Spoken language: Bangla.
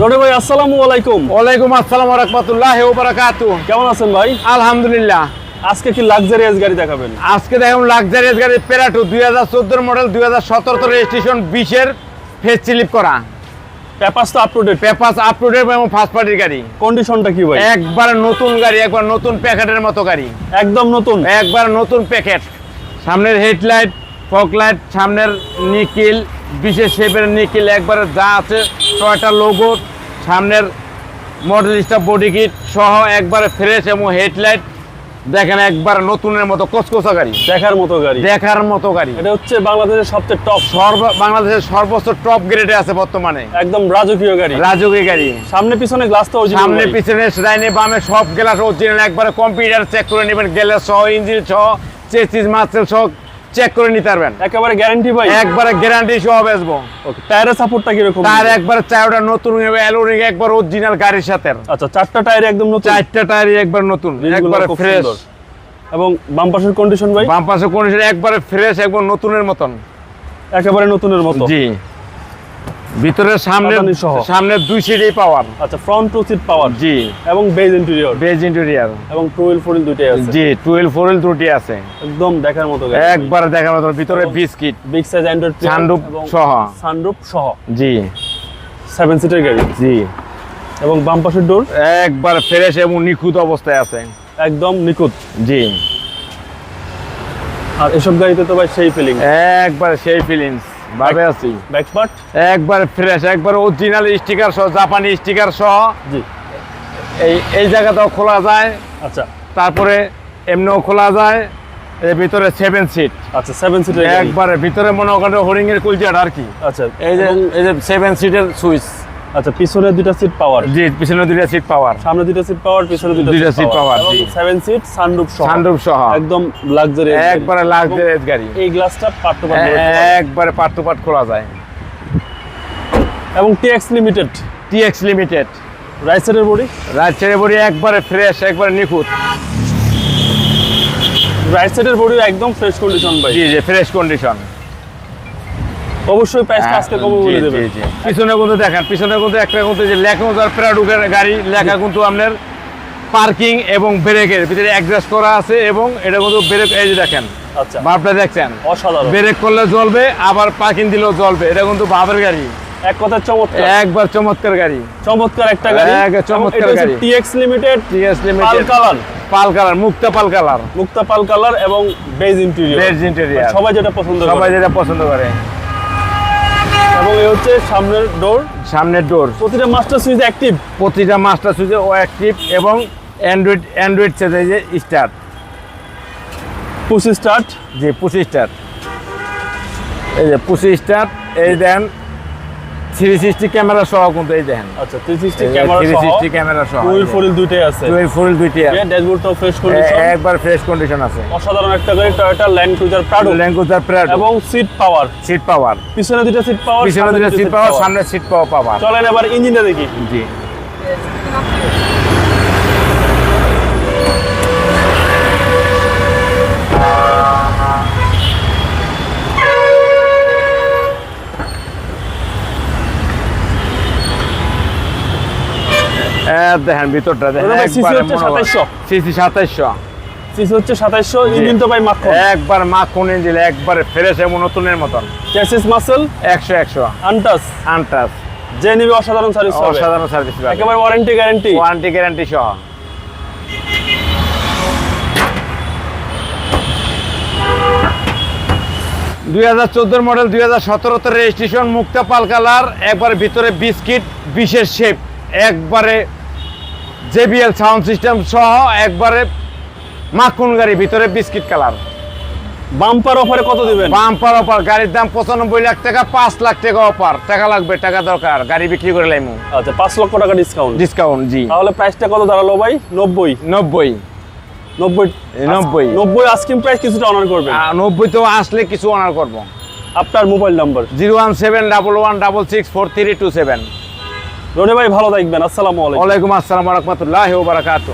রনি ভাই আসসালামু আলাইকুম। ওয়ালাইকুম আসসালাম রহমতুল্লাহ বারাকাতু কেমন আছেন ভাই? আলহামদুলিল্লাহ। আজকে কি লাক্সারিয়াস গাড়ি দেখাবেন? আজকে দেখুন লাক্সারিয়াস গাড়ি পেরাটু দুই হাজার চোদ্দোর মডেল দুই হাজার সতেরো রেজিস্ট্রেশন বিশের ফেস স্লিপ করা। পেপারস তো পেপাস এবং ফার্স্ট পার্টির গাড়ি। কন্ডিশনটা কি ভাই? একবার নতুন গাড়ি একবার নতুন প্যাকেটের মতো গাড়ি। একদম নতুন। একবার নতুন প্যাকেট। সামনের হেডলাইট ফকলাইট সামনের নিকিল বিশেষ শেপের নিকিল একবারে যা আছে টয়টা লোগো সামনের মডেল স্টাফ বডি কিট সহ একবারে ফ্রেশ এবং হেডলাইট দেখেন একবার নতুনের মতো কচকচা গাড়ি। দেখার মতো গাড়ি। দেখার মতো গাড়ি। এটা হচ্ছে বাংলাদেশের সবচেয়ে টপ সর্ব বাংলাদেশের সর্বোচ্চ টপ গ্রেডে আছে বর্তমানে। একদম রাজকীয় গাড়ি। রাজকীয় গাড়ি। সামনে পিছনে গ্লাস তো original সামনে পিছনে ডাইনে বামে সব গ্লাস অরিজিনাল একবারে কম্পিউটার চেক করে নেবেন গ্লাস সহ ইঞ্জিন সহ চেসিস মাসেল সহ। চেক করে নিতে পারবেন। একেবারে গ্যারান্টি ভাই। একবারে গ্যারান্টি সহ বেচবো। ওকে টায়ারের সাপোর্টটা কি রকম তার একবারে চারটা নতুন হবে অ্যালোরিং একবার অরিজিনাল গাড়ির সাথে আচ্ছা চারটা টায়ার একদম নতুন? চারটা টায়ারই একবার নতুন একবারে ফ্রেশ এবং বাম পাশের কন্ডিশন ভাই? বাম পাশের কন্ডিশন একবারে ফ্রেশ একবার নতুনের মতন। একেবারে নতুনের মতো। জি। ভিতরে সামনে সামনে দুই সিটই পাওয়ার। আচ্ছা ফ্রন্ট টু সিট পাওয়ার জি। এবং বেজ ইন্টেরিয়র বেজ ইন্টেরিয়ার এবং টু হুইল ফোর হুইল দুইটাই আছে। জি টুয়েলভ ফোর ত্রুটি আছে। একদম দেখার মতো গাড়ি। একবারে দেখার মতন ভিতরে biscuit big size android Sunroof সহ। সানরুপ সহ। জি। সেভেন সিটের গাড়ি। জি। এবং বাম পাশের ডোর একবার ফ্রেশ এবং নিখুঁত অবস্থায় আছে। একদম নিখুঁত। জি। আর এসব গাড়িতে তো ভাই সেই ফিলিং একবার সেই ফিলিংস ভাবে আছি। ব্যাক একবার ফ্রেশ একবার অরিজিনাল স্টিকার সহ জাপানি স্টিকার সহ। জি। এই এই জায়গাটাও খোলা যায়। আচ্ছা। তারপরে এমনিও খোলা যায়। এর ভিতরে সেভেন সিট আচ্ছা সেভেন সিট একবারে ভিতরে মনে করেন হরিং এর কুলচাটা আর কি। আচ্ছা এই যে এই যে সেভেন সিটের সুইচ আচ্ছা পিছনে দুইটা সিট পাওয়ার জি পিছনে দুইটা সিট পাওয়ার সামনে দুইটা সিট পাওয়ার পিছনে দুইটা seat power ji. Seven seat sunroof সহ। সানরুফ সহ। একদম লাক্সারি একবারে লাক্সারিয়াস গাড়ি। এই গ্লাসটা পার্ট টু পার্ট একবারে পার্ট টু পার্ট খোলা যায়। এবং TX limited TX limited right সাইডের বডি? রাত ছেড়ে বড়ি একবারে ফ্রেশ একবারে নিখুঁত। রাইট সাইডের বডি একদম ফ্রেশ কন্ডিশন ভাই। জি জি ফ্রেশ কন্ডিশন অবশ্যই প্রাইসটা আজকে কমে বলে দেবেন। পিছনে কিন্তু দেখেন পিছনে কিন্তু একটা কিন্তু যে লেখা প্রাডুকের গাড়ি লেখা কিন্তু আপনার পার্কিং এবং ব্রেকের ভিতরে অ্যাডজাস্ট করা আছে এবং এটা কিন্তু ব্রেক এই যে দেখেন আচ্ছা। ভাবটা দেখছেন? অসাধারণ। ব্রেক করলে জ্বলবে আবার পার্কিং দিলেও জ্বলবে। এটা কিন্তু ভাবের গাড়ি। এক কথায় চমৎকার। একবার চমৎকার গাড়ি। চমৎকার একটা গাড়ি। এক চমৎকার গাড়ি। TX limited pearl limited colour. Pearl colour মুক্তা পাল কালার। মুক্তা পাল কালার এবং বেজ ইন্টেরিয়র বেজ ইন্টেরিয়ার সবাই যেটা পছন্দ করে। সবাই যেটা পছন্দ করে। এবং এই হচ্ছে সামনের ডোর সামনের ডোর প্রতিটা মাস্টার সুইচ অ্যাক্টিভ প্রতিটা মাস্টার সুইচে ও অ্যাক্টিভ এবং অ্যান্ড্রয়েড অ্যান্ড্রয়েড সেটে যে স্টার্ট পুশ স্টার্ট যে পুশ স্টার্ট এই যে পুশ স্টার্ট এই দেন থ্রি সিক্সটি ক্যামেরা সহ কিন্তু এই দেখেন। আচ্ছা 360 ক্যামেরা সহ সিক্সটি ক্যামেরা সহ ফুল ফুল দুইটাই আছে। টুয়েলভ ফুল দুইটি আছে। ড্যাশবোর্ডটাও ফ্রেশ কন্ডিশন একবার ফ্রেশ কন্ডিশন আছে। অসাধারণ একটা গাড়ি Toyota Land Cruiser Prado Land Cruiser Prado এবং সিট পাওয়ার সিট পাওয়ার পিছনে দুইটা সিট পাওয়ার পিছনে দুটো সিট পাওয়ার সামনে সিট পাওয়ার পাওয়ার। চলেন এবার ইঞ্জিনটা দেখি। জি। দেখেন ভিতরটা দেখেন দাদা ভাই, CC একবারে হচ্ছে মনোবল। 2700 সিসি সাতাইশশো। সিসি হচ্ছে সাতাইশশো ইঞ্জিন তো ভাই মাখন। একবার মাখন ইঞ্জিন একবারে ফ্রেশ এবং নতুনের মতন। চ্যাসিস মাসেল একশো একশো। আনটাস আনটাস যে নিবে অসাধারণ সার্ভিস অসাধারণ সার্ভিস একেবারে ওয়ারেন্টি গ্যারান্টি ওয়ারেন্টি গ্যারান্টি সহ। দুই হাজার চোদ্দোর মডেল দুই হাজার সতেরোতে রেজিস্ট্রেশন মুক্তা পাল কালার একবারে ভিতরে বিস্কিট বিশেষ শেপ একবারে জেবিএল সাউন্ড সিস্টেম সহ একবারে মাখন গাড়ি ভিতরে বিস্কিট কালার। বাম্পার অফারে কত দিবেন? বাম্পার অফার গাড়ির দাম পঁচানব্বই লাখ টাকা পাঁচ লাখ টাকা অফার। টাকা লাগবে টাকা দরকার। গাড়ি বিক্রি করে লাইমু। আচ্ছা পাঁচ লক্ষ টাকা ডিসকাউন্ট ডিসকাউন্ট জি। তাহলে প্রাইসটা কত দাঁড়াল ভাই? নব্বই। নব্বই। নব্বই। নব্বই। নব্বই আস্কিং প্রাইস কিছুটা অনার করবেন। আহ, নব্বই তো আসলে কিছু অনার করব। আপনার mobile number zero one seven double one double six four three two seven. Roni ভাই ভালো থাকবেন। আসসালামু আলাইকুম। ওয়ালাইকুম আসসালাম রহমতুল্লাহ বারাকাতু